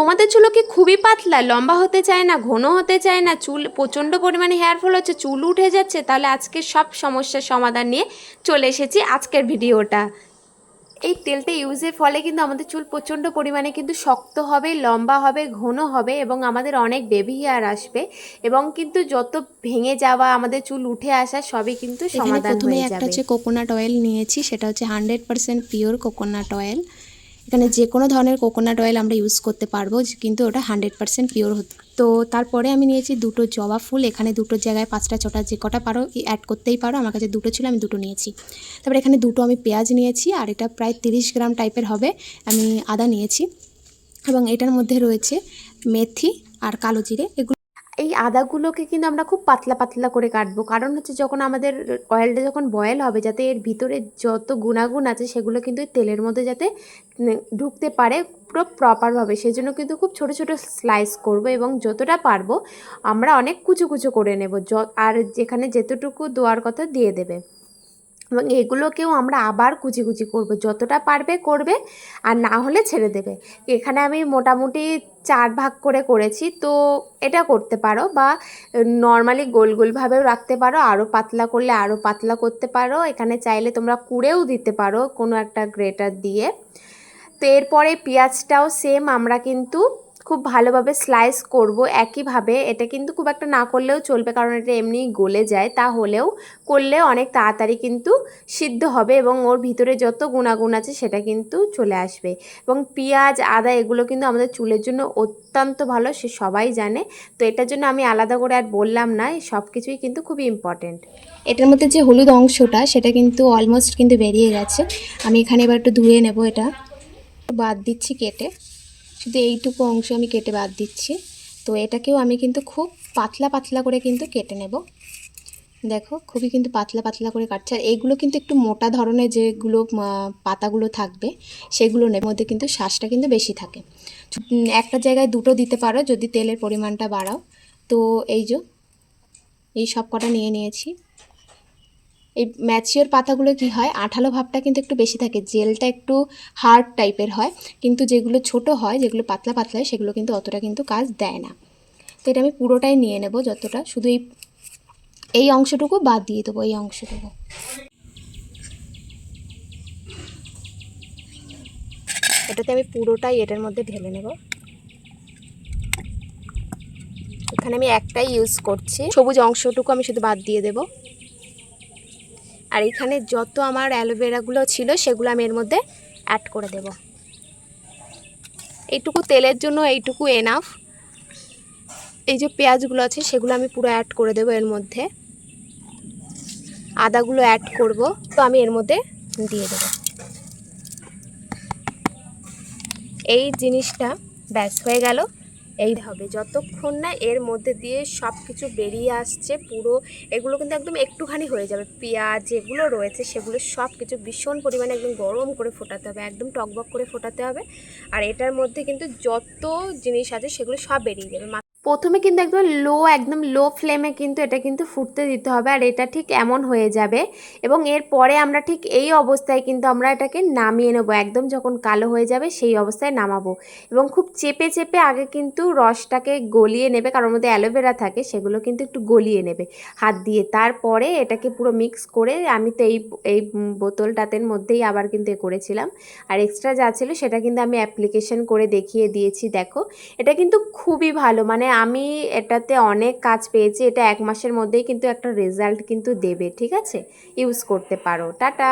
তোমাদের চুলো কি খুবই পাতলা? লম্বা হতে চায় না ঘন হতে চায় না চুল প্রচণ্ড পরিমাণে হেয়ার ফল হচ্ছে চুল উঠে যাচ্ছে তাহলে আজকে সব সমস্যার সমাধান নিয়ে চলে এসেছি আজকের ভিডিওটা। এই তেলটা ইউজের ফলে কিন্তু আমাদের চুল প্রচণ্ড পরিমাণে কিন্তু শক্ত হবে লম্বা হবে ঘন হবে এবং আমাদের অনেক বেবি হেয়ার আসবে এবং কিন্তু যত ভেঙে যাওয়া আমাদের চুল উঠে আসা সবই কিন্তু সমাধান প্রথমে হয়ে একটা হচ্ছে কোকোনাট অয়েল নিয়েছি সেটা হচ্ছে hundred percent pure coconut oil এখানে যে কোনো ধরনের কোকোনাট অয়েল আমরা ইউজ করতে পারব কিন্তু ওটা হান্ড্রেড পার্সেন্ট পিওর হতো। তো তারপরে আমি নিয়েছি দুটো জবা ফুল, এখানে দুটো জায়গায় পাঁচটা ছটা যে কটা পারো অ্যাড করতেই পারো, আমার কাছে দুটো ছিল, আমি দুটো নিয়েছি। তারপরে এখানে দুটো আমি পেঁয়াজ নিয়েছি, আর এটা প্রায় তিরিশ গ্রাম টাইপের হবে, আমি আদা নিয়েছি। এবং এটার মধ্যে রয়েছে মেথি আর কালো জিরে, এগুলো এই আদাগুলোকে কিন্তু আমরা খুব পাতলা পাতলা করে কাটবো। কারণ হচ্ছে যখন আমাদের অয়েলটা যখন বয়েল হবে, যাতে এর ভিতরে যত গুণাগুণ আছে, সেগুলো কিন্তু তেলের মধ্যে যাতে ঢুকতে পারে পুরো প্রপারভাবে সেই জন্য কিন্তু খুব ছোট ছোট স্লাইস করব এবং যতটা পারব আমরা অনেক কুচু কুচু করে নেব। আর যেখানে যেতটুকু দেওয়ার কথা দিয়ে দেবে। এবং এগুলোকেও আমরা আবার কুচি কুচি করব। যতটা পারবে করবে, আর না হলে ছেড়ে দেবে। এখানে আমি মোটামুটি চার ভাগ করে করেছি, তো এটা করতে পারো বা নর্মালি গোল গোলভাবেও রাখতে পারো আরও পাতলা করলে আরও পাতলা করতে পারো। এখানে চাইলে তোমরা কুড়েও দিতে পারো কোনো একটা গ্রেটার দিয়ে। তো এরপরে পেঁয়াজটাও সেম আমরা কিন্তু খুব ভালোভাবে স্লাইস করব একইভাবে। এটা কিন্তু খুব একটা না করলেও চলবে, কারণ এটা এমনিই গলে যায়। তাহলেও করলে অনেক তাড়াতাড়ি কিন্তু সিদ্ধ হবে এবং ওর ভিতরে যত গুণাগুণ আছে সেটা কিন্তু চলে আসবে। এবং পেঁয়াজ, আদা এগুলো কিন্তু আমাদের চুলের জন্য অত্যন্ত ভালো, সে সবাই জানে। তো এটার জন্য আমি আলাদা করে আর বললাম না সব কিছুই কিন্তু খুবই ইম্পর্টেন্ট এটার মধ্যে যে হলুদ অংশটা, সেটা কিন্তু অলমোস্ট কিন্তু বেরিয়ে গেছে। আমি এখানে এবার একটু ধুয়ে নেব এটা। বাদ দিচ্ছি কেটে। শুধু এইটুকু অংশ আমি কেটে বাদ দিচ্ছি। তো এটাকেও আমি কিন্তু খুব পাতলা পাতলা করে কিন্তু কেটে নেব। দেখো, খুবই কিন্তু পাতলা পাতলা করে কাটছে। আর এইগুলো কিন্তু একটু মোটা ধরনের যেগুলো পাতাগুলো থাকবে, সেগুলো নেব। মধ্যে কিন্তু শ্বাসটা কিন্তু বেশি থাকে। একটা জায়গায় দুটো দিতে পারো যদি তেলের পরিমাণটা বাড়াও। তো এই যে, এই সব কটা নিয়ে নিয়েছি। এই ম্যাচিওর পাতাগুলো কি হয়? আঠালো ভাবটা কিন্তু একটু বেশি থাকে, জেলটা একটু হার্ড টাইপের হয়, কিন্তু যেগুলো ছোট হয়, যেগুলো পাতলা পাতলা হয়, সেগুলো কিন্তু অতটা কিন্তু কাজ দেয় না। তো এটা আমি পুরোটাই নিয়ে নেব যতটা, শুধু এই এই অংশটুকু বাদ দিয়ে দেবো, এই অংশটুকু। এটাতে আমি পুরোটাই এটার মধ্যে ঢেলে নেব। এখানে আমি একটাই ইউজ করছি। সবুজ অংশটুকু আমি শুধু বাদ দিয়ে দেবো। আর এখানে যত আমার অ্যালোভেরাগুলো ছিল, সেগুলো আমি এর মধ্যে অ্যাড করে দেব। এইটুকু তেলের জন্য এইটুকু এনাফ এই যে পেঁয়াজগুলো আছে, সেগুলো আমি পুরো অ্যাড করে দেবো এর মধ্যে। আদাগুলো অ্যাড করব, তো আমি এর মধ্যে দিয়ে দেবো। এই জিনিসটা ব্যাস হয়ে গেল। এই হবে। যতক্ষণ না এর মধ্যে দিয়ে সব কিছু বেরিয়ে আসছে, পুরো এগুলো কিন্তু একদম একটুখানি হয়ে যাবে। পেঁয়াজ যেগুলো রয়েছে সেগুলো সব কিছু ভীষণ পরিমাণে একদম গরম করে ফোটাতে হবে, একদম টকবক করে ফোটাতে হবে। আর এটার মধ্যে কিন্তু যত জিনিস আছে সেগুলো সব বেরিয়ে যাবে। প্রথমে কিন্তু একদম লো একদম লো ফ্লেমে কিন্তু এটা কিন্তু ফুটতে দিতে হবে আর এটা ঠিক এমন হয়ে যাবে। এবং এরপরে আমরা ঠিক এই অবস্থায় কিন্তু আমরা এটাকে নামিয়ে নেব। একদম যখন কালো হয়ে যাবে সেই অবস্থায় নামাবো। এবং খুব চেপে চেপে আগে কিন্তু রসটাকে গলিয়ে নেবে কারণ মধ্যে অ্যালোভেরা থাকে সেগুলো কিন্তু একটু গলিয়ে নেবে হাত দিয়ে। তারপরে এটাকে পুরো মিক্স করে আমি তো এই এই বোতলটাতের মধ্যেই আবার কিন্তু এ করেছিলাম। আর এক্সট্রা যা ছিল সেটা কিন্তু আমি অ্যাপ্লিকেশন করে দেখিয়ে দিয়েছি, দেখো। এটা কিন্তু খুবই ভালো মানে আমি এটাতে অনেক কাজ পেয়েছি, এটা এক মাসের মধ্যেই কিন্তু একটা রেজাল্ট কিন্তু দেবে, ঠিক আছে? ইউজ করতে পারো। টাটা!